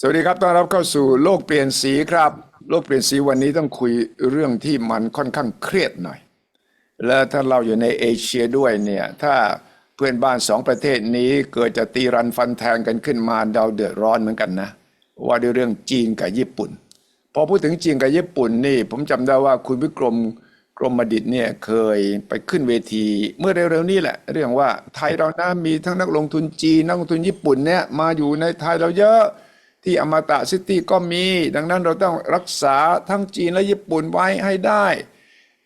สวัสดีครับต้อนรับเข้าสู่โลกเปลี่ยนสีครับ โลกเปลี่ยนสีวันนี้ต้องคุยเรื่องที่มันค่อนข้างเครียดหน่อย แล้วถ้าเราอยู่ในเอเชียด้วยเนี่ยถ้าเพื่อนบ้านสองประเทศนี้เกิดจะตีรันฟันแทงกันขึ้นมาเราเดือดร้อนเหมือนกันนะ ว่าด้วยเรื่องจีนกับญี่ปุ่น พอพูดถึงจีนกับญี่ปุ่นนี่ ผมจำได้ว่าคุณวิกรมกรมดิตเนี่ยเคยไปขึ้นเวทีเมื่อเร็วๆนี้แหละ เรื่องว่าไทยเรานะมีทั้งนักลงทุนจีนนักลงทุนญี่ปุ่นเนี่ยมาอยู่ในไทยเราเยอะ ที่อมตะซิตี้ก็มี ดังนั้นเราต้องรักษาทั้งจีนและญี่ปุ่นไว้ให้ได้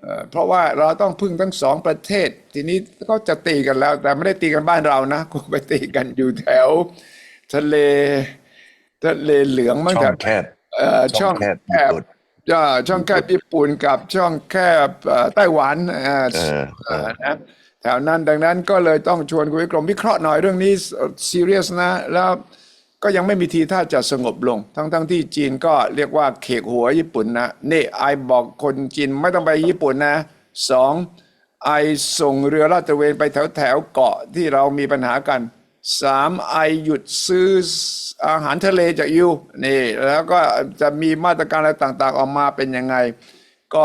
เอ่อเพราะว่าเราต้องพึ่งทั้งสองประเทศ ทีนี้ก็จะตีกันแล้ว แต่ไม่ได้ตีกันบ้านเรานะคงไปตีกันอยู่แถว ทะเลทะเลเหลืองมั้งช่แถองวแคบเอ่อช่องช่องแคบแคบญี่ปุ่นอ่าช่องแคบญี่ปุ่นกับช่องแคบเอ่อไต้หวันเอ่อเออเออนะแถวนั้นดังนั้นก็เลยต้องชวนคุณวิกรมวิเคราะห์หน่อยเรื่องนี้ซีเรียสนะแล้ว ก็ยังไม่มีทีท่าจะสงบลง ทั้งทั้งที่จีนก็เรียกว่าเขกหัวญี่ปุ่นนะนี่ไอบอกคนจีนไม่ต้องไปญี่ปุ่นนะสองไอส่งเรือลาดตระเวนไปแถวแถวเกาะที่เรามีปัญหากันสามไอหยุดซื้ออาหารทะเลจากยูนี่แล้วก็จะมีมาตรการอะไรต่างๆออกมาเป็นยังไง ก็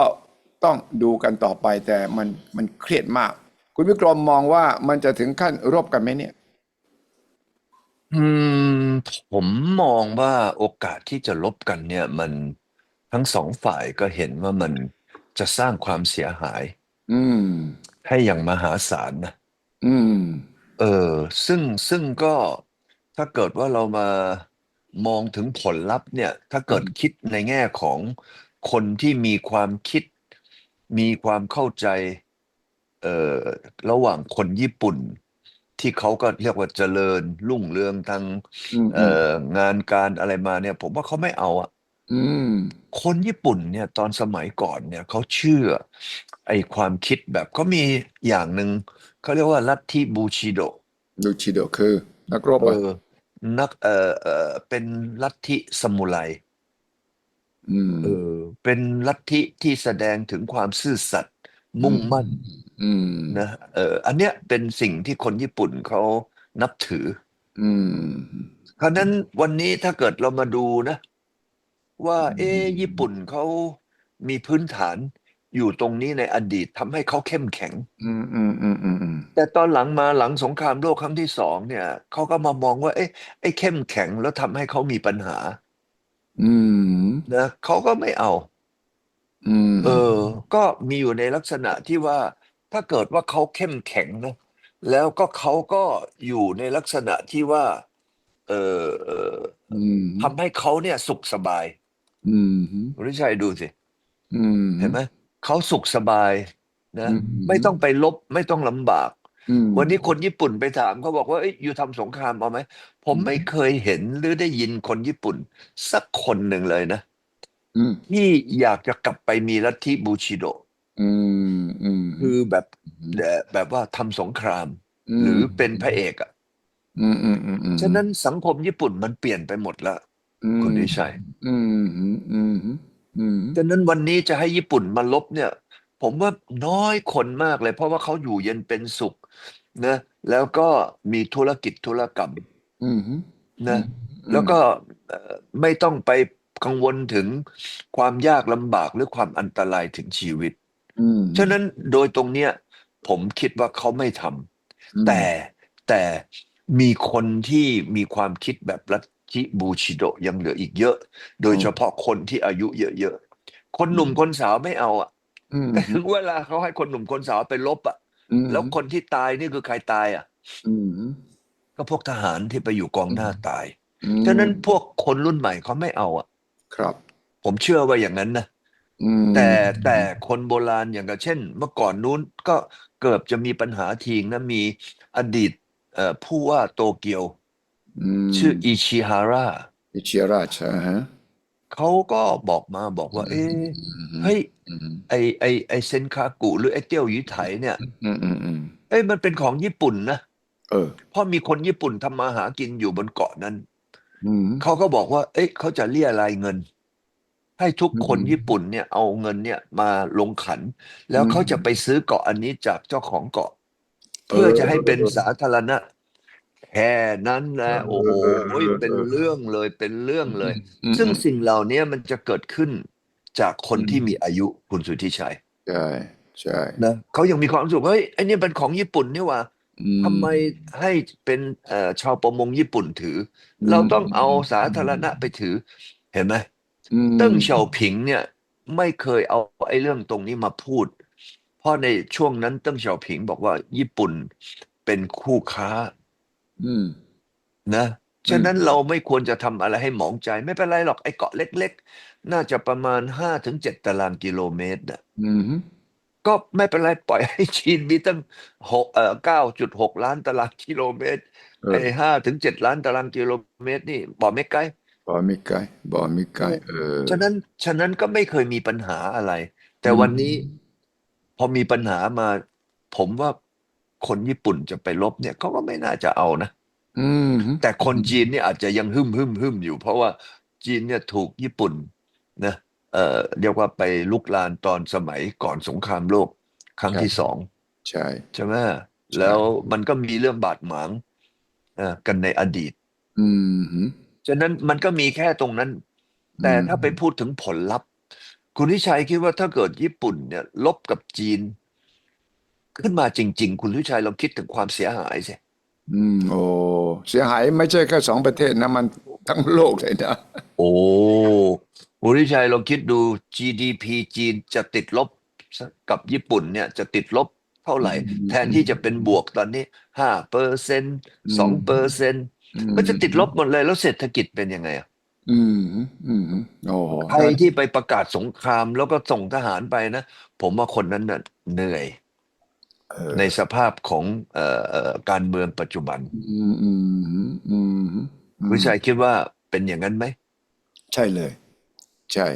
ต้องดูกันต่อไปแต่มันมันเครียดมาก คุณวิกรมมองว่ามันจะถึงขั้นรบกันไหมเนี่ย อืม ผมมองว่าโอกาสที่จะลบกันเนี่ย มัน ทั้งสองฝ่ายก็เห็นว่า มันจะสร้างความเสียหาย อืม ให้อย่างมหาศาลนะ อืม เออ ซึ่ง ซึ่งก็ ถ้าเกิดว่าเรามามองถึงผลลัพธ์เนี่ย ถ้าเกิดคิดในแง่ของคนที่มีความคิด มีความเข้าใจ เอ่อ ระหว่างคนญี่ปุ่น ที่เขาก็เรียกว่าเจริญรุ่งเรืองทางอืมเอ่องานการอะไรมาเนี่ย ผมว่าเขาไม่เอาอะอืมคนญี่ปุ่นเนี่ยตอนสมัยก่อนเนี่ยเขาเชื่อ ไอ้ความคิดแบบเขามีอย่างหนึ่งเขาเรียกว่าลัทธิบูชิโดดูชิโดคือ นักรบเออะอนักเอ่อเอ่อเป็นลัทธิสมุไรอืมเออเป็นลัทธิที่แสดงถึงความซื่อสัตย์ มุ่งมั่นอืมนะเอออันเนี้ยเป็นสิ่งที่คนญี่ปุ่นเขานับถือ อืมคราวนั้นวันนี้ถ้าเกิดเรามาดูนะ ว่า เอ๊ะญี่ปุ่นเขามีพื้นฐานอยู่ตรงนี้ในอดีตทำให้เขาเข้มแข็ง อืมอืมอืมอืมอืมแต่ตอนหลังมาหลังสงครามโลกครั้งที่สองเนี่ยเขาก็มามองว่า เอ๊ะไอ้เข้มแข็งแล้วทำให้เขามีปัญหาอืมนะเขาก็ไม่เอา อืมเออ ก็มีอยู่ในลักษณะที่ว่าถ้าเกิดว่าเขาเข้มแข็งนะแล้วก็เขาก็อยู่ในลักษณะที่ว่า เออเอออืมทำให้เขาเนี่ยสุขสบายอืมคุณวิชัยดูสิ อืมเห็นไหมเขาสุขสบายนะอืมไม่ต้องไปลบไม่ต้องลำบาก อืมวันนี้คนญี่ปุ่นไปถามเขาบอกว่าเอ้ยอยู่ทำสงครามเอาไหม ผมไม่เคยเห็นหรือได้ยินคนญี่ปุ่น สักคนหนึ่งเลยนะ อืมที่อยากจะกลับไปมีลัทธิบูชิโด อืมอืมคือแบบแบบแบบว่าทำสงคราม หรือเป็นพระเอกอะอืมอืมอืมอืมฉะนั้นสังคมญี่ปุ่นมันเปลี่ยนไปหมดแล้วคุณวิชัยอืมอืมอืมอืมฉะนั้นวันนี้จะให้ญี่ปุ่นมาลบเนี่ย ผมว่าน้อยคนมากเลย เพราะว่าเขาอยู่เย็นเป็นสุขนะแล้วก็มีธุรกิจธุรกรรมอืมนะแล้วก็เอ่อไม่ต้องไป กังวลถึงความยากลำบากหรือความอันตรายถึงชีวิตอืมฉะนั้นโดยตรงเนี้ยผมคิดว่าเขาไม่ทำแต่แต่มีคนที่มีความคิดแบบลัทธิบูชิโดยังเหลืออีกเยอะ โดยเฉพาะคนที่อายุเยอะๆ คนหนุ่มคนสาวไม่เอาอะอืมแต่ถึงเวลาเขาให้คนหนุ่มคนสาวไปลบอะอืมแล้วคนที่ตายนี่คือใครตายอะอืมก็พวกทหารที่ไปอยู่กองหน้าตายอืมฉะนั้นพวกคนรุ่นใหม่เขาไม่เอาอะ ครับ ผมเชื่อว่าอย่างนั้นนะอืมแต่แต่คนโบราณอย่างกับเช่น เมื่อก่อนนู้นก็เกือบจะมีปัญหาทีงนะมีอดีตเอ่อผู้ว่าโตเกียว มชื่ออิชิฮาระอิชิราชาฮะเขาก็บอกมาบอกว่า เอ๊ะอืมเฮ้ยอืมไอไอไอเซนคากุหรือไอเตี้ยวหยีไถเนี่ยอืมอืมอืมเอ้ยมันเป็นของญี่ปุ่นนะเออ เพราะมีคนญี่ปุ่นทำมาหากินอยู่บนเกาะนั้นอืม เขาก็บอกว่า เอ้ยเขาจะเรียรายเงิน ให้ทุกคนอืมญี่ปุ่นเนี่ยเอาเงินเนี่ยมาลงขัน แล้วอืมเขาจะไปซื้อเกาะอันนี้จากเจ้าของเกาะ เพื่อจะให้เป็นสาธารณะแค่นั้นนะโอ้โหเป็นเรื่องเลยเป็นเรื่องเลยอืมซึ่งสิ่งเหล่านี้มันจะเกิดขึ้นจากคนอืมที่มีอายุคุณสุทธิชัย ใช่ใช่นะเขายังมีความรู้สึกว่าเฮ้ยไอ้นี่เป็นของญี่ปุ่นนี่หว่า อืทำไมให้เป็นเอ่อชาวประมงญี่ปุ่นถืออเราต้องเอาสาธารณะไปถือ เห็นไหมอืม เติ้งเฉาผิงเนี่ย ไม่เคยเอาไอ้เรื่องตรงนี้มาพูด เพราะในช่วงนั้นเติ้งเฉาผิงบอกว่าญี่ปุ่นเป็นคู่ค้า อืม นะฉะนั้นเราไม่ควรจะทำอะไรให้หมองใจ ไม่เป็นไรหรอกไอ้เกาะเล็ก ๆ น่าจะประมาณห้าถึงเจ็ดตารางกิโลเมตรนะอืม ก็ไม่เป็นไรปล่อยให้จีนมีตั้งหกเอ่อเก้าจุดหกล้านตารางกิโลเมตรเออไอ้ห้าถึงเจ็ดล้านตารางกิโลเมตรนี่บอกไม่ไกลบอมิไกลบอมิไกลเออฉะนั้นฉะนั้นก็ไม่เคยมีปัญหาอะไร แต่อืมวันนี้พอมีปัญหามา ผมว่าคนญี่ปุ่นจะไปลบเนี่ยเขาก็ไม่น่าจะเอานะอืมแต่คนจีนเนี่ยอาจจะยังหึมหึมหึมอยู่ เพราะว่าจีนเนี่ยถูกญี่ปุ่นนะ เอ่อเรียกว่าไปลุกลานตอนสมัยก่อนสงครามโลกครั้งที่สองใช่ใช่ไหมแล้วมันก็มีเรื่องบาดหมางเอ่อกันในอดีต อืมฉะนั้นมันก็มีแค่ตรงนั้น แต่อืมถ้าไปพูดถึงผลลัพธ์ คุณทิชัยคิดว่าถ้าเกิดญี่ปุ่นเนี่ย ลบกับจีน ขึ้นมาจริง ๆ คุณทิชัยลองคิดถึงความเสียหายสิอืม โอ้เสียหายไม่ใช่แค่สองประเทศนะมันทั้งโลกเลยนะ โอ้ คุณทิชัยลองคิดดู GDP จีนจะติดลบกับญี่ปุ่นเนี่ยจะติดลบเท่าไหร่ แทนที่จะเป็นบวกตอนนี้ห้าเปอร์เซ็นสองเปอร์เซ็นก็จะติดลบหมดเลยแล้วเศรษฐกิจเป็นยังไงอะอืมอืมโอ้ใครที่ไปประกาศสงครามแล้วก็ส่งทหารไปนะ ผมว่าคนนั้นน่ะเหนื่อยอในสภาพของเอ่อเอ่อการเมืองปัจจุบันอืมอืมอืมวิชัยคิดว่าเป็นอย่างนั้นไหม ใช่เลย ใช่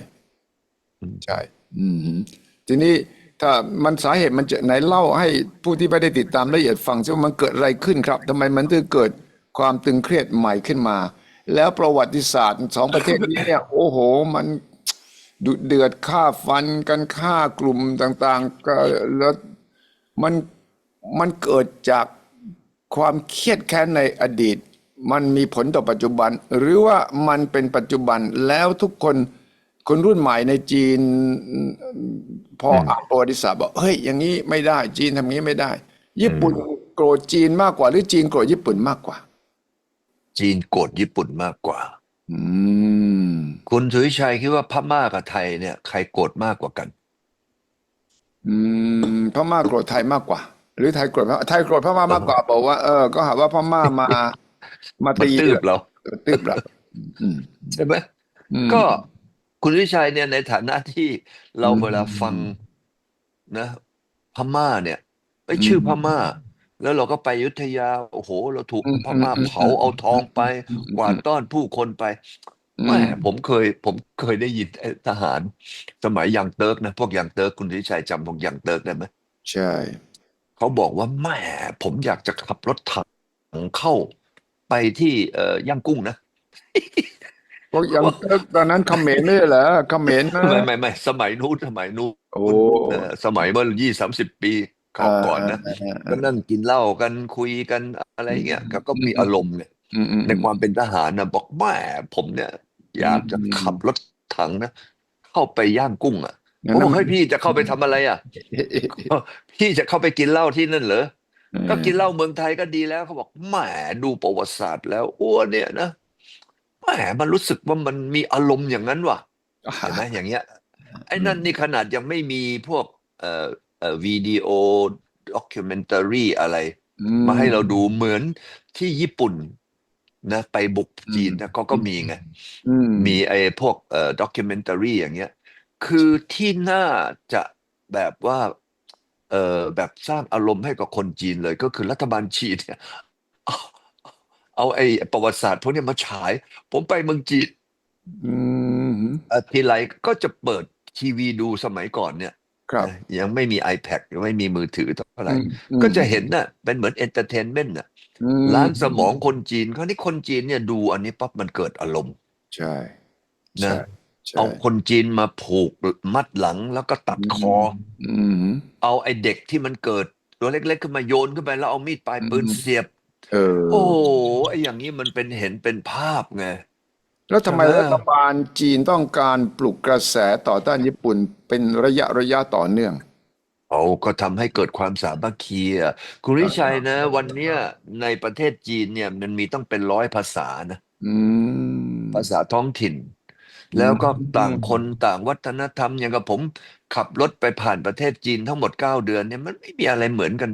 อืมใช่ อืมทีนี้ถ้ามันสาเหตุมันจะไหนเล่าให้ผู้ที่ไม่ได้ติดตามละเอียดฟังซิว่ามันเกิดอะไรขึ้นครับทำไมมันถึงเกิดความตึงเครียดใหม่ขึ้นมา แล้วประวัติศาสตร์สองประเทศนี้เนี่ยโอ้โห มันดุเดือดฆ่าฟันกันฆ่ากลุ่มต่างๆก็แล้วมันมันเกิดจากความเครียดแค้นในอดีต มันมีผลต่อปัจจุบัน หรือว่ามันเป็นปัจจุบันแล้วทุกคน คนรุ่นใหม่ในจีนพออ่านประวัติศาสตร์บอกเฮ้ยอย่างนี้ไม่ได้ จีนทำอย่างนี้ไม่ได้ ญี่ปุ่นโกรธจีนมากกว่า หรือจีนโกรธญี่ปุ่นมากกว่า จีนโกรธญี่ปุ่นมากกว่า อืม คุณสุวิชัยคิดว่าพม่ากับไทยเนี่ย ใครโกรธมากกว่ากัน อืมพม่าโกรธไทยมากกว่า หรือไทยโกรธพม่าไทยโกรธพม่ามากกว่าบอกว่าเออก็หาว่าพม่ามามามาตีตืบเราตืบเราอืมใช่ไหมอืมก็ คุณวิชัยเนี่ยในฐานะที่เราอืมเวลาฟังนะ พม่าเนี่ยไอ้ยชื่อพม่า แล้วเราก็ไปอยุธยา โอ้โห เราถูกอืมพม่าอืมเผาเอาทองไปอืมกวาดต้อนผู้คนไปอืมแม่ผมเคย ผมเคยได้ยินไอ้ทหาร สมัยยังเติร์กนะพวกยังเติร์กคุณวิชัยจำพวกยังเติร์กได้ไหมใช่เขาบอกว่าแม่ผมอยากจะขับรถถังเข้าไปที่เอ่อย่างกุ้งนะ พวกยังตอนนั้นเขมรนี่เหรอเขมรนะไม่ไม่ไม่สมัยนู้นสมัยนู้นโอ้เอ่อสมัยเมื่อยี่สามสิบปีก่อนก่อนนะก็นั่งกินเหล้ากันคุยกันอะไรเงี้ยก็ก็มีอารมณ์เนี่ยอืมอืมในความเป็นทหารนะบอกแม่ผมเนี่ยอยากจะอืมขับรถถังนะเข้าไปย่างกุ้งอะงั้ผนมบอกมันให้ยพี่จะเข้าไปทำอะไรอะพี่จะเข้าไปกินเหล้าที่นั่นเหรอก็กินเหล้าเมืองไทยก็ดีแล้วเขาบอกแหมดูประวัติศาสตร์แล้วอ้วนเนี่ยนะ แหมมันรู้สึกว่ามันมีอารมณ์อย่างนั้นว่ะเห็นไหมอย่างเงี้ยไอ้นั่นนี่ขนาดยังไม่มีพวกเอ่อเอ่อวิดีโอด็อกิเมนตารีอะไรอืมาให้เราดูเหมือนที่ญี่ปุ่นนะไปบุกจีนนะก็ก็มีไงอืมมีไอ้พวกเอ่อด็อกิเมนตารีอย่างเงี้ย คือที่น่าจะแบบว่า เอ่อแบบสร้างอารมณ์ให้กับคนจีนเลยก็คือรัฐบาลจีนเนี่ย เอาเอาไอ้ประวัติศาสตร์พวกเนี้ยมาฉาย ผมไปเมืองจีนอืมเอ่อทีไรก็จะเปิดทีวีดูสมัยก่อนเนี่ยครับยังไม่มี iPad ยังไม่มีมือถือเท่าไหร่ อืมอืม ก็จะเห็นน่ะเป็นเหมือนเอนเตอร์เทนเมนต์น่ะอืมล้างสมองคนจีนคราวนี้คนจีนเนี่ยดูอันนี้ปั๊บมันเกิดอารมณ์ ใช่นะ ใช่ใช่เอาคนจีนมาผูกมัดหลังแล้วก็ตัดคอ อืม เอาไอ้เด็กที่มันเกิด ตัวเล็กๆขึ้นมาโยนขึ้นไปแล้วเอามีดปลายปืนอืม เสียบ เออ โอ้ไอ้อย่างนี้มันเป็นเห็นเป็นภาพไง แล้วทำไมใช่ไหมรัฐบาลจีนต้องการปลุกกระแสต่อต้านญี่ปุ่นเป็นระยะระยะต่อเนื่อง เอาก็ทำให้เกิดความสามัคคีอะคุณริชัยนะ วันเนี้ยในประเทศจีนเนี่ยมันมีต้องเป็นร้อยภาษานะ อืม ภาษาท้องถิ่น แล้วก็ต่างคนต่างวัฒนธรรมอย่างกับผมขับรถไปผ่านประเทศจีนทั้งหมดเก้าเดือนเนี่ยมันไม่มีอะไรเหมือนกัน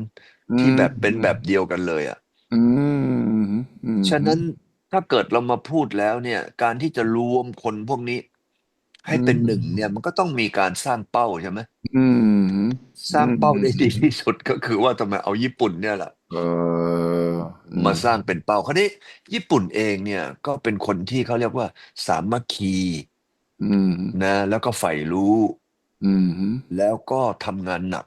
ที่แบบเป็นแบบเดียวกันเลยอะ อืม อืมฉะนั้นถ้าเกิดเรามาพูดแล้วเนี่ย การที่จะรวมคนพวกนี้ให้เป็นหนึ่งเนี่ย มันก็ต้องมีการสร้างเป้าใช่ไหมอืมสร้างเป้าได้ดีที่สุดก็คือว่าทำไมเอาญี่ปุ่นเนี่ยแหละเออมาสร้างเป็นเป้าคราวนี้ญี่ปุ่นเองเนี่ยก็เป็นคนที่เขาเรียกว่า สามัคคีอืมนะ แล้วก็ใฝ่รู้ อืมแล้วก็ทำงานหนัก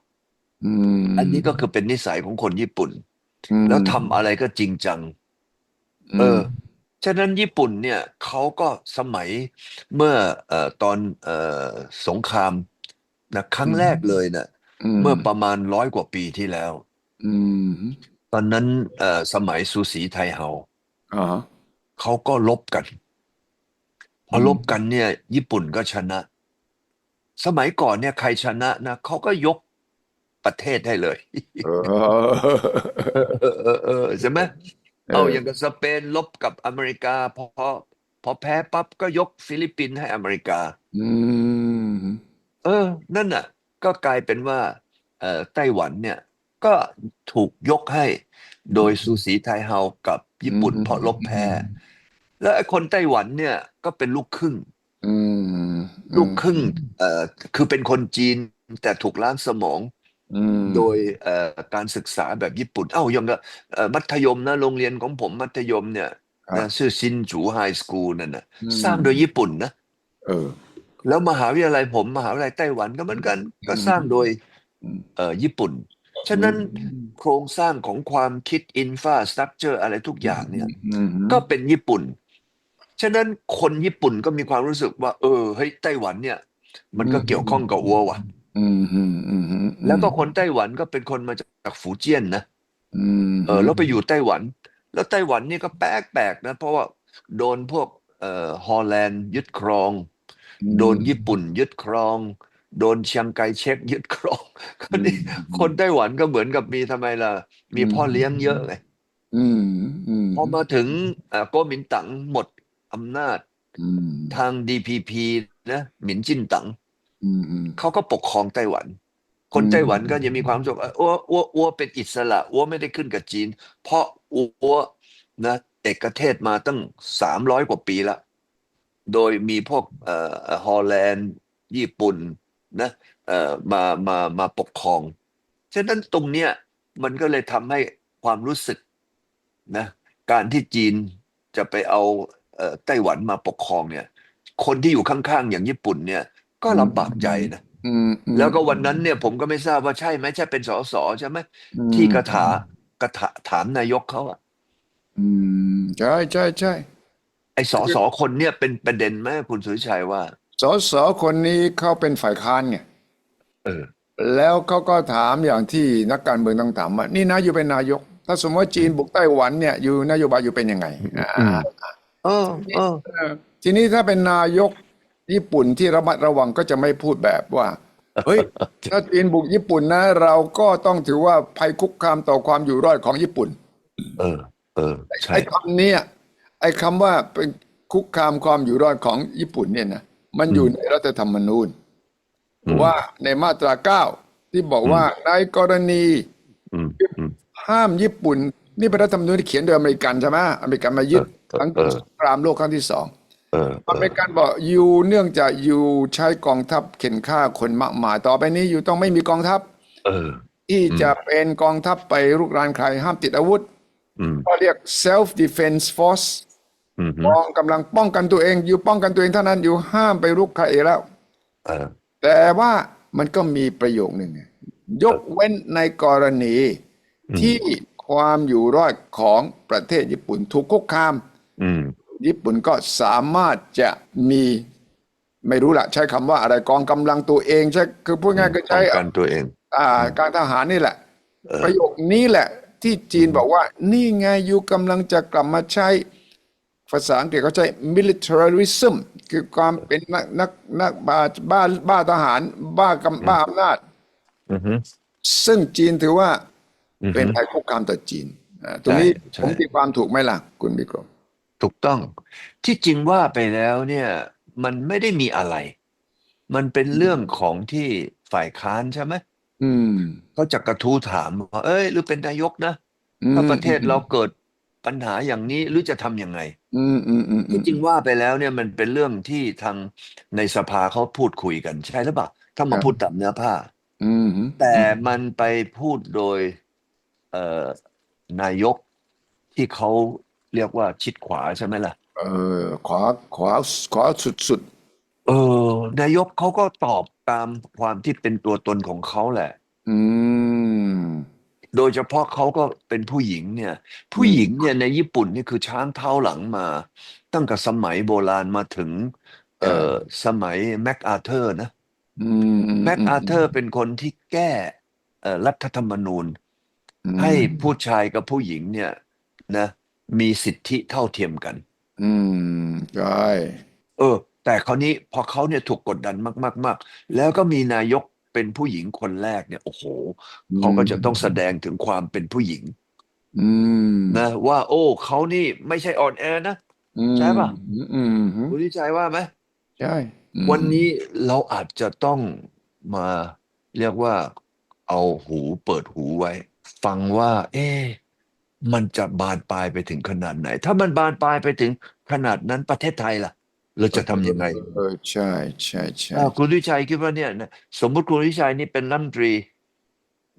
อืมอันนี้ก็คือเป็นนิสัยของคนญี่ปุ่น อืม แล้วทำอะไรก็จริงจังเออฉะนั้นญี่ปุ่นเนี่ยเขาก็สมัยเมื่อ เอ่อ ตอน เอ่อ สงครามนะครั้งแรกเลยนะเมื่อประมาณร้อยกว่าปีที่แล้ว อืมตอนนั้น เอ่อ สมัยซูสีไทเฮาอ่าเขาก็ลบกัน พออืมลบกันเนี่ย ญี่ปุ่นก็ชนะ สมัยก่อนเนี่ยใครชนะนะ เขาก็ยก ประเทศให้เลยเออเออเออเออใช่ไหมเอาอย่างกับสเปนลบกับอเมริกาพอพอพอแพ้ปั๊บก็ยกฟิลิปปินส์ให้อเมริกาอืมเออ นั่นน่ะ ก็กลายเป็นว่าเอ่อไต้หวันเนี่ย ก็ถูกยกให้ โดยซูสีไทเฮากับญี่ปุ่นเพราะลบแพ้ แล้วไอ้คนไต้หวันเนี่ยก็เป็นลูกครึ่งอืมลูกครึ่งเอ่อคือเป็นคนจีนแต่ถูกล้างสมอง อืม โดยเอ่อการศึกษาแบบญี่ปุ่นเอ้าอย่างกับเอ่อ มัธยมนะ โรงเรียนของผมมัธยมเนี่ยครับนะชื่อชินจูไฮสคูลนั่นนะอืมสร้างโดยญี่ปุ่นนะ เออ แล้วมหาวิทยาลัยผม มหาวิทยาลัยไต้หวันก็เหมือนกันก็สร้างโดย อืม เอ่อ ญี่ปุ่น ฉะนั้นโครงสร้างของความคิดอินฟาสตรักเจอร์อะไรทุกอย่างเนี่ยอืมก็เป็นญี่ปุ่น ฉะนั้นคนญี่ปุ่นก็มีความรู้สึกว่า เออ เฮ้ย ไต้หวันเนี่ย มันก็เกี่ยวข้องกับวัวว่ะอืมอืมอืมอืม แล้วก็คนไต้หวันก็เป็นคนมาจากฝูเจี้ยนนะอืมเออแล้วไปอยู่ไต้หวัน แล้วไต้หวันนี่ก็แปลกแปลกนะ เพราะว่าโดนพวกเอ่อฮอลแลนด์ยึดครอง โดนญี่ปุ่นยึดครอง โดนเชียงไคเชกยึดครองก็นี่คนไต้หวันก็เหมือนกับมีทำไมล่ะ มีพ่อเลี้ยงเยอะไงอืมอืมพอมาถึงเอ่อโก๊กหมินตั๋งหมดอำนาจอืมทาง DPP นะหมินจิ้นตั๋งอืมอืม เขาก็ปกครองไต้หวัน คนอืมไต้หวันก็จะมีความรู้สึกว่าอ้วอ้วอ้วเป็นอิสระอ้วไม่ได้ขึ้นกับจีน เพราะอ้วนะ เอกเทศมาตั้งสามร้อยกว่าปีละโดยมีพวกเอ่อฮอลแลนด์ ญี่ปุ่นนะเอ่อมามามาปกครอง ฉะนั้นตรงเนี้ยมันก็เลยทำให้ความรู้สึกนะการที่จีนจะไปเอาเอ่อไต้หวันมาปกครองเนี่ย คนที่อยู่ข้างๆ อย่างญี่ปุ่นเนี่ย ก็ลำบากใจนะอืมอืมแล้วก็วันนั้นเนี่ยผมก็ไม่ทราบว่าใช่ไหมใช่เป็นสสใช่ไหมอืมที่กระถากระถาถามนายกเขาอะอืมใช่ใช่ใช่ไอ้สสคนเนี่ยเป็นประเด็นไหมคุณสุริชัยว่าสสคนนี้เขาเป็นฝ่ายค้านไงเออแล้วเขาก็ถามอย่างที่นักการเมืองต้องถามว่านี่นะอยู่เป็นนายก ถ้าสมมติว่าจีนบุกไต้หวันเนี่ย อยู่นโยบายอยู่เป็นยังไงอ่าอืมเออเออเออทีนี้ถ้าเป็นนายก ญี่ปุ่นที่ระมัดระวังก็จะไม่พูดแบบว่า เฮ้ยถ้าจีนบุกญี่ปุ่นนะ เราก็ต้องถือว่าภัยคุกคามต่อความอยู่รอดของญี่ปุ่น เออ เออใช่ไอ้คำเนี้ยไอ้คำว่าเป็นคุกคามความอยู่รอดของญี่ปุ่นเนี่ยนะมันอยู่ในรัฐธรรมนูญอืมว่าในมาตราเก้าที่บอกว่าในกรณีอืมอืมห้ามญี่ปุ่น นี่เป็นรัฐธรรมนูญที่เขียนโดยอเมริกันใช่ไหมอเมริกันมายึดเออทั้งเออสงครามโลกครั้งที่สอง เอออเมริกันบอกยูเนื่องจากยูใช้กองทัพเข็นฆ่าคนมากมายต่อไปนี้ยูต้องไม่มีกองทัพ เออ ที่จะเป็นกองทัพไปรุกรานใครห้ามติดอาวุธอืมก็เรียก self defense force อืมกองกำลังป้องกันตัวเอง อยู่ป้องกันตัวเองเท่านั้นอยู่ห้ามไปรุกใครอีกแล้วเออแต่ว่ามันก็มีประโยคหนึ่งไงยกเว้นในกรณีที่ความอยู่รอดของประเทศญี่ปุ่นถูกคุกคามอืม ญี่ปุ่นก็สามารถจะมีไม่รู้ละใช้คำว่าอะไรกองกำลังตัวเองใช่คือพูดง่ายๆก็ป้อใช้งกันตัวเอง อ่า การทหารนี่แหละเออประโยคนี้แหละ ที่จีนบอกว่า นี่ไงอยู่กำลังจะกลับมาใช้ภาษาอังกฤษเขาใช้ militarism คือความเป็นนักนักนักบ้าบ้าบ้าทหาร บ้ากำบ้าอำนาจอือฮึซึ่งจีนถือว่าอือฮึเป็นภัยคุกคามต่อจีนอ่าตรงนี้ใช่ผมตีความถูกไหมล่ะ คุณบิกรม ถูกต้องที่จริงว่าไปแล้วเนี่ยมันไม่ได้มีอะไร มันเป็นเรื่องของที่ฝ่ายค้านใช่ไหมอืมเขาจะกระทู้ถามว่าเอ้ย หรือเป็นนายกนะอืมถ้าประเทศเราเกิดปัญหาอย่างนี้หรือจะทำยังไง อืมอืมอืมอืที่มจริงว่าไปแล้วเนี่ยมันเป็นเรื่องที่ทางในสภาเขาพูดคุยกันใช่หรือเปล่าถ้ามาพูดตามเนื้อผ้า อืมแต่มันไปพูดโดย เอ่อนายกที่เขา เรียกว่าชิดขวาใช่ไหมล่ะ เออขวาขวาขวาสุดสุดเออนายกเขาก็ตอบตามความที่เป็นตัวตนของเขาแหละๆอืม โดยเฉพาะเขาก็เป็นผู้หญิงเนี่ย ผู้หญิงเนี่ยในญี่ปุ่นนี่คือช้างเท้าหลังมา ตั้งแต่สมัยโบราณมาถึง เอ่อสมัยแม็กอาเธอร์นะอืมอืแม็กอาเธอร์เป็นคนที่แก้เอ่อรัฐธรรมนูญอืมให้ผู้ชายกับผู้หญิงเนี่ยนะ มีสิทธิเท่าเทียมกัน อืมใช่เออ แต่คราวนี้พอเขาเนี่ยถูกกดดันมากๆมากแล้วก็มีนายกเป็นผู้หญิงคนแรกเนี่ย โอ้โหเขาก็จะต้องแสดงถึงความเป็นผู้หญิงอืมนะว่า โอ้เขานี่ไม่ใช่อ่อนแอนะอืมใช่ปะอืมอืมอืมคุณวิจัยว่าไหมใช่อืมวันนี้เราอาจจะต้องมาเรียกว่า เอาหูเปิดหูไว้ ฟังว่า เอ๊ะ มันจะบานปลายไปถึงขนาดไหน ถ้ามันบานปลายไปถึงขนาดนั้นประเทศไทยล่ะ เราจะทำยังไงเออใช่ใช่ใช่อ่าคุณวิชัยคิดว่าเนี่ยนะสมมุติคุณวิชัยนี่เป็นรัฐมนตรี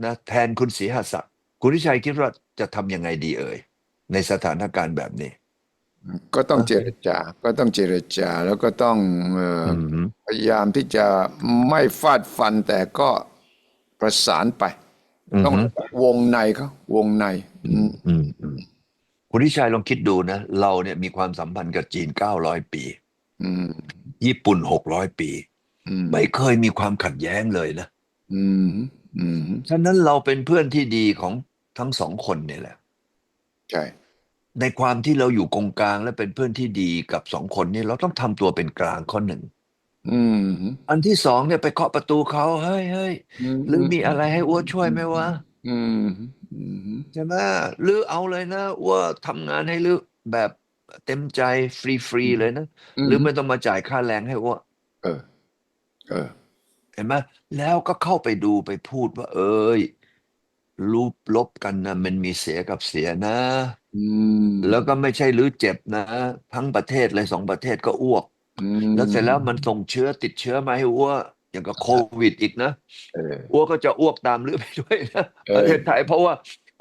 นะแทนคุณศรีหศักดิ์คุณวิชัยคิดว่าจะทำยังไงดีเอ่ยในสถานการณ์แบบนี้ ก็ต้องเจรจาก็ต้องเจรจาแล้วก็ต้องเอ่อออืมพยายามที่จะไม่ฟาดฟันแต่ก็ประสานไป ต้องวงในเขาวงใน อืมอืมอืมคุณวิชัยลองคิดดูนะ เราเนี่ยมีความสัมพันธ์กับจีนเก้าร้อยปี อืมญี่ปุ่นหกร้อยปี อืมไม่เคยมีความขัดแย้งเลยนะ อืมอืมฉะนั้นเราเป็นเพื่อนที่ดีของทั้งสองคนเนี่ยแหละ ใช่ ในความที่เราอยู่กงกลางและเป็นเพื่อนที่ดีกับสองคนนี้เราต้องทำตัวเป็นกลางข้อหนึ่ง อืมอันที่สองเนี่ยไปเคาะประตูเขาเฮ้ยเฮ้ยหรือมีอะไรให้อ้วช่วยไหมวะ อืมอืมใช่ไหมหรือเอาเลยนะอ้วทำงานให้หรือแบบเต็มใจฟรีๆเลยนะหรือไม่ต้องมาจ่ายค่าแรงให้อ้วเออ เออ เห็นไหมแล้วก็เข้าไปดูไปพูดว่า เอ้ยรูปลบกันนะมันมีเสียกับเสียนะ อืมแล้วก็ไม่ใช่หรือเจ็บนะ ทั้งประเทศเลยสองประเทศก็อ้วก อืมแล้วเสร็จแล้วมันส่งเชื้อติดเชื้อมาให้อ้ว อย่างกับโควิดอีกนะเอออ้วก็จะอ้วกตามหรือไปด้วยนะเออประเทศไทยเพราะว่า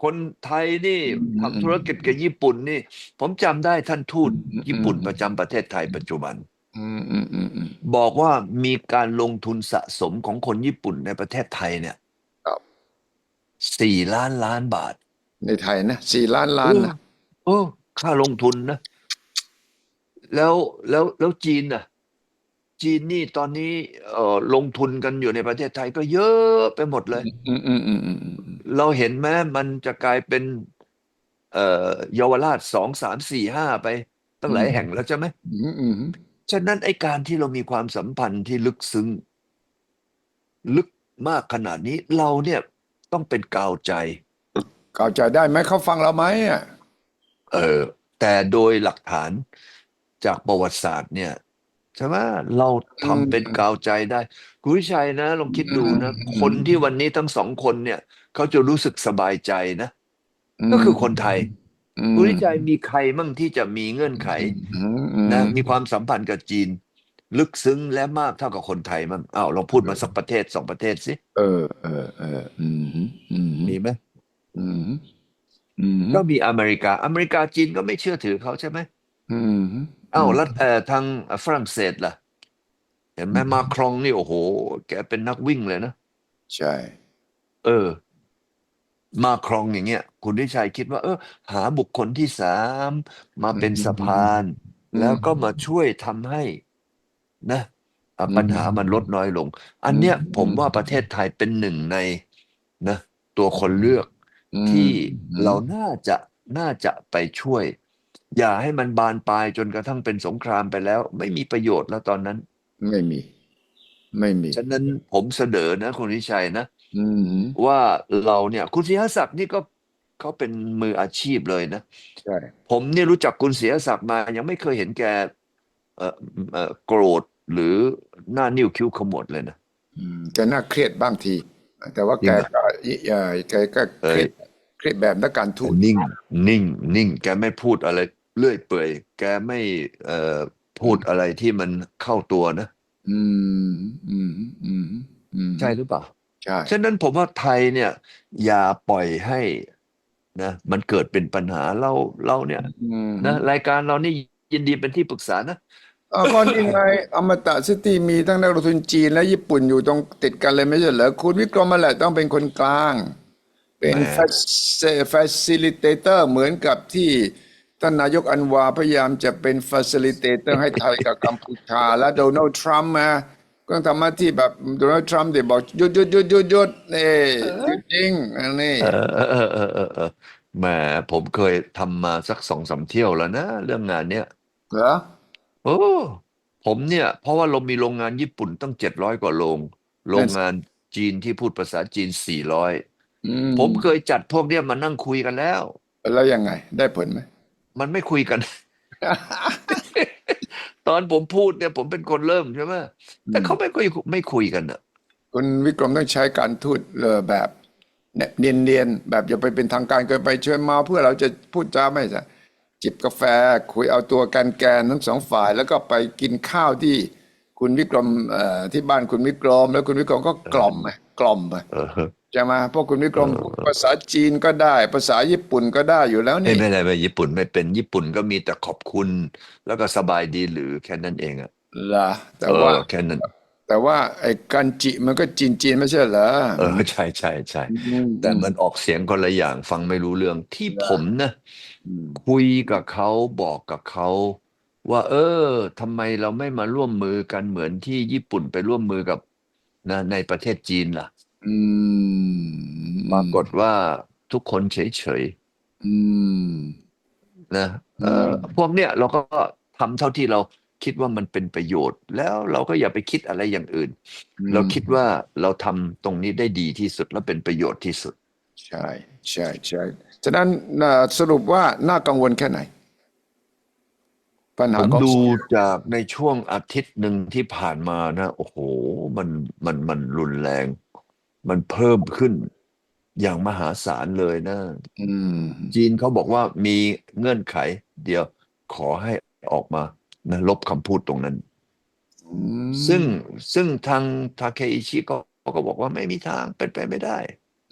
คนไทยนี่อืมทำธุรกิจกับญี่ปุ่นนี่ ผมจำได้ท่านทูตอืมญี่ปุ่นอืมประจำประเทศไทยปัจจุบันอืมอืมอืมอืมบอกว่ามีการลงทุนสะสมของคนญี่ปุ่นในประเทศไทยเนี่ยครับสี่ล้านล้านบาท ในไทยนะสี่ล้านล้านนะโอ้ค่าลงทุนนะ แล้วแล้วแล้วจีนน่ะ จีนนี่ตอนนี้เอ่อลงทุนกันอยู่ในประเทศไทยก็เยอะไปหมดเลย อืมอืมอืมอืมอืมเราเห็นไหมมันจะกลายเป็น เอ่อเยาวราชสองสามสี่ห้าไป ตั้งหลายแห่งแล้วใช่ไหมอืมอืมฉะนั้นไอ้การที่เรามีความสัมพันธ์ที่ลึกซึ้ง ลึกมากขนาดนี้เราเนี่ยต้องเป็นกาวใจ เข้าใจได้ไหมเขาฟังเราไหมอะ เออแต่โดยหลักฐานจากประวัติศาสตร์เนี่ย ใช่ไหมเราทำเป็นกาวใจได้คุณวิชัยนะลองคิดดูนะคนที่วันนี้ทั้งสองคนเนี่ยเขาจะรู้สึกสบายใจนะ ก็คือคนไทยอืมคุณวิชัยมีใครมั่งที่จะมีเงื่อนไขอืมอืมนะมีความสัมพันธ์กับจีน ลึกซึ้งและมากเท่ากับคนไทยมั่งอ้าวลองพูดมาสักประเทศสองประเทศสิเออเออเอออืมอืมมีไหมอืมอืมก็มีอเมริกา อเมริกาจีนก็ไม่เชื่อถือเขาใช่ไหมอืม อ้าวแล้วเอ่อทางฝรั่งเศสล่ะ เห็นไหมมาครองนี่โอ้โห แกเป็นนักวิ่งเลยนะ ใช่ เออ มาครองอย่างเงี้ย คุณวิชัยคิดว่า เออ หาบุคคลที่สามมาเป็นสะพาน แล้วก็มาช่วยทำให้ นะอะปัญหามันลดน้อยลง อันเนี้ย ผมว่าประเทศไทยเป็นหนึ่งในนะตัวคนเลือกอืมที่อืมเราน่าจะน่าจะไปช่วย อย่าให้มันบานปลายจนกระทั่งเป็นสงครามไปแล้ว ไม่มีประโยชน์แล้วตอนนั้น ไม่มี ไม่มี ฉะนั้นผมเสนอนะคุณวิชัยนะอืมว่าเราเนี่ย คุณศรีหศักดิ์นี่ก็เขาเป็นมืออาชีพเลยนะใช่ผมเนี่ยรู้จักคุณศรีหศักดิ์มา ยังไม่เคยเห็นแกเอ่อเอ่อโกรธหรือหน้านิ้วคิ้วขมวดเลยนะอืมแกน่าเครียดบางที แต่ว่าจริแกงเหรอก็เอ่อแกก็เครียดเครียดแบบนักการทูตนิ่ง นิ่ง นิ่ง แกไม่พูดอะไร เลื่อยเปื่อยแกไม่เอ่อพูดอะไรที่มันเข้าตัวนะ อืม อืม อืม อืม ใช่หรือเปล่า ใช่ ฉะนั้นผมว่าไทยเนี่ย อย่าปล่อยให้นะมันเกิดเป็นปัญหาเราเราเนี่ยอืมนะรายการเรานี่ยินดีเป็นที่ปรึกษานะอ่าก็นี่ไงอมตะซิตี้มีทั้งนักลงทุนจีนและญี่ปุ่นอยู่ตรงติดกันเลยไม่ใช่เหรอคุณวิกรมมาแหละต้องเป็นคนกลาง เป็นแหม facilitator เหมือนกับที่ ท่านนายกอันวาพยายามจะเป็น facilitator ให้ไทยกับกัมพูชา และโดนัลด์ทรัมป์มาก็ทำหน้าที่แบบโดนัลด์ทรัมป์เดี๋ยวบอกหยุดหยุดหยุดหยุดหยุดนี่หยุดจริงอันนี้เออเออเออเออเออเออแหมผมเคยทำมาสักสองสามเที่ยวแล้วนะ เรื่องงานเนี้ยเหรอโอ้ผมเนี่ย เพราะว่าเรามีโรงงานญี่ปุ่นตั้งเจ็ดร้อยกว่าโรง โรงงานจีนที่พูดภาษาจีนสี่ร้อยอืผมเคยจัดพวกเนี้ยมานั่งคุยกันแล้ว แล้วยังไง ได้ผลไหม มันไม่คุยกัน ตอนผมพูดเนี่ย ผมเป็นคนเริ่มใช่ไหมแต่เขาไม่คุยไม่คุยกันอะคุณวิกรมต้องใช้การทูตเออแบบเนียนเนียนๆแบบอย่าไปเป็นทางการเกินไปเชิญมาเพื่อเราจะพูดจาไม่ใช่จิบกาแฟคุยเอาตัวกันแกนทั้งสองฝ่าย แล้วก็ไปกินข้าวที่คุณวิกรมเอ่อที่บ้านคุณวิกรม แล้วคุณวิกรมก็กล่อมไปกล่อมไป เออใช่ไหมเพราะคุณวิกรมพูดภาษาจีนก็ได้ ภาษาญี่ปุ่นก็ได้อยู่แล้วไม่นี่ไม่ได้ไม่ญี่ปุ่นไม่เป็นญี่ปุ่นก็มีแต่ขอบคุณ แล้วก็สบายดีหรือแค่นั้นเองอะล่ะแต่เอว่าอแค่นั้นแต่ว่าไอ้กันจิมันก็จีนจีนๆไม่ใช่เหรอเออใช่ใช่ใช่แต่มันออกเสียงคนละอย่างฟังไม่รู้เรื่องที่ผมนะมคุยกับเขาบอกกับเขาว่า เออทำไมเราไม่มาร่วมมือกันเหมือนที่ญี่ปุ่นไปร่วมมือกับนะในประเทศจีนล่ะ อืมปรากฏว่าทุกคนเฉยอืม ๆนะเออมพวกเนี้ยเราก็ทำเท่าที่เราคิดว่ามันเป็นประโยชน์ แล้วเราก็อย่าไปคิดอะไรอย่างอื่นเราคิดว่าเราทำตรงนี้ได้ดีที่สุดและเป็นประโยชน์ที่สุด ใช่ใช่ใช่ฉะนั้นน่ะสรุปว่าน่ากังวลแค่ไหน ปัญผหามของดูจากในช่วงอาทิตย์หนึ่งที่ผ่านมานะ โอ้โห มันมันมันรุนแรง มันเพิ่มขึ้นอย่างมหาศาลเลยนะอืมจีนเขาบอกว่ามีเงื่อนไข เดียวขอให้ออกมานะลบคำพูดตรงนั้นอืมซึ่งซึ่งทางทาเคอิชิก็ก็บอกว่าไม่มีทางเป็นไปไม่ได้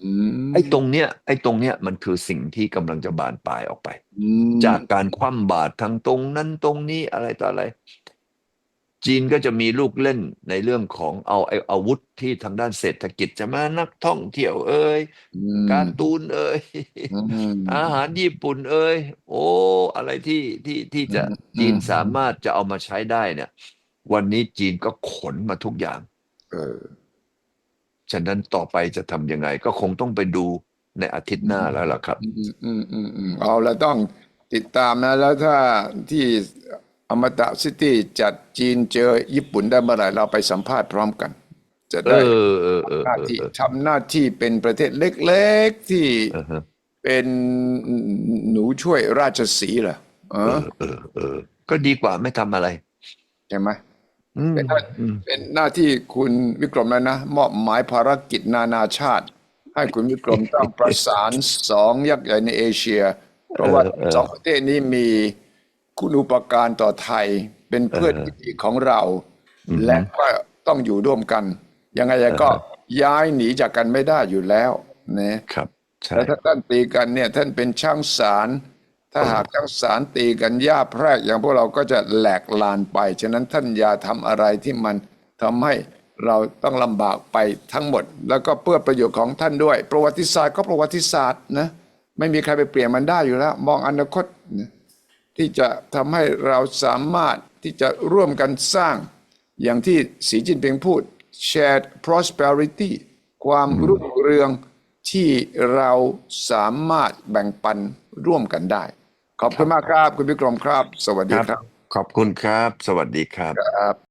อืมไอ้ตรงเนี้ยไอ้ตรงเนี้ยมันคือสิ่งที่กำลังจะบานปลายออกไปอืมจากการคว่ำบาตรทางตรงนั้นตรงนี้อะไรต่ออะไร จีนก็จะมีลูกเล่นในเรื่องของเอาไอ้อาวุธที่ทางด้านเศรษฐกิจจะมานักท่องเที่ยวเอ่ยอืมการตูนเอ่ยอืมอาหารญี่ปุ่นเอ่ยโอ้อะไรที่ที่ที่จะอืมจีนอืมสามารถจะเอามาใช้ได้เนี่ย วันนี้จีนก็ขนมาทุกอย่าง เออฉะนั้นต่อไปจะทำยังไง ก็คงต้องไปดูในอาทิตย์หน้าแล้วล่ะครับ อืมอืมอืมอืมเอาละต้องติดตามนะ แล้วถ้าที่ อมตะซิตี้จัดจีนเจอญี่ปุ่นได้เมื่อไหร่เราไปสัมภาษณ์พร้อมกัน จะเอได้อเออเออหน้าเออที่เออทำหน้าที่เป็นประเทศเล็กๆที่เออฮะเป็นหนูช่วยราชสีห์เหรอเอเอออเออเออ ก็ดีกว่าไม่ทำอะไร ใช่ไหมอืมเป็นหน้าอืมเป็นหน้าที่คุณวิกรมแล้วนะ มอบหมายภารกิจนานาชาติ ให้คุณวิกรมต้องประสานสองยักษ์ใหญ่ในเอเชีย เพราะว่าสองประเทศนี้มี คุณอุปการต่อไทยเป็นเพื่อนที่ดีของเรา และก็ต้องอยู่ร่วมกัน ยังไงก็ย้ายหนีจากกันไม่ได้อยู่แล้วนะครับใช่แล้วถ้าท่านตีกันเนี่ยท่านเป็นช่างสาร ถ้าหากช่างสารตีกันย่าแพรกอย่างพวกเราก็จะแหลกลานไป ฉะนั้นท่านอย่าทำอะไรที่มันทำให้เราต้องลำบากไปทั้งหมด แล้วก็เพื่อประโยชน์ของท่านด้วย ประวัติศาสตร์ก็ประวัติศาสตร์นะไม่มีใครไปเปลี่ยนมันได้อยู่แล้ว มองอนาคตนะ ที่จะทำให้เราสามารถที่จะร่วมกันสร้าง อย่างที่สีจิ้นผิงพูด shared prosperity ความรุ่งเรืองที่เราสามารถแบ่งปันร่วมกันได้ ขอบคุณมากครับ คุณวิกรมครับ สวัสดีครับ ขอบคุณครับ สวัสดีครับครับ